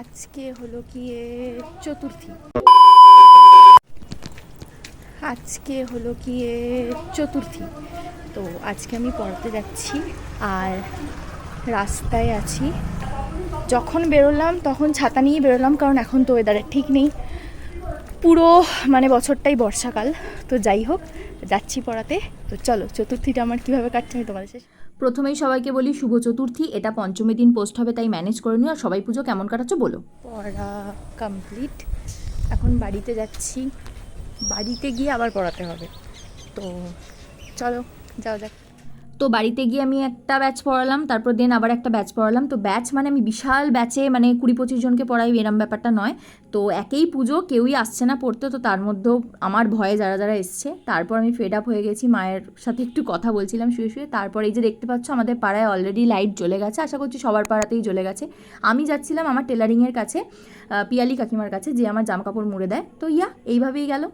আজকে হলো গিয়ে চতুর্থী। আজকে হলো গিয়ে চতুর্থী। তো আজকে আমি পড়াতে যাচ্ছি আর রাস্তায় আছি। যখন বেরোলাম তখন ছাতা নিয়ে বেরোলাম কারণ এখন তো ওয়েদারের ঠিক নেই। পুরো মানে বছরটাই বর্ষাকাল তো যাই হোক যাচ্ছি পড়াতে। তো চলো চতুর্থীটা আমার কীভাবে কাটছে আমি তোমাদের শেষ প্রথমেই সবাইকে বলি শুভ চতুর্থী এটা পঞ্চমী দিন পোস্ট হবে তাই ম্যানেজ করে নিও। আর সবাই পুজো কেমন কাটাচ্ছ বলো। পড়া কমপ্লিট এখন বাড়িতে যাচ্ছি। বাড়িতে গিয়ে আবার পড়াতে হবে। তো চলো যাও যাক। তো বাড়িতে গিয়ে আমি একটা ব্যাচ পড়ালাম, তারপর দেন আবার একটা ব্যাচ পড়ালাম। তো ব্যাচ মানে আমি বিশাল ব্যাচে মানে কুড়ি পঁচিশ জনকে পড়াই, এরম ব্যাপারটা নয়। তো একেই পুজো, কেউই আসছে না পড়তে, তো তার মধ্যেও আমার ভয়ে যারা যারা এসছে, তারপর আমি ফেড আপ হয়ে গেছি, মায়ের সাথে একটু কথা বলছিলাম শুয়ে শুয়ে। তারপর এই যে দেখতে পাচ্ছ, আমাদের পাড়ায় অলরেডি লাইট জ্বলে গেছে, আশা করছি সবার পাড়াতেই জ্বলে গেছে। আমি যাচ্ছিলাম আমার টেলারিংয়ের কাছে পিয়ালি কাকিমার কাছে, যে আমার জামা কাপড় মুড়ে দেয়। তো ইয়া, এইভাবেই গেল।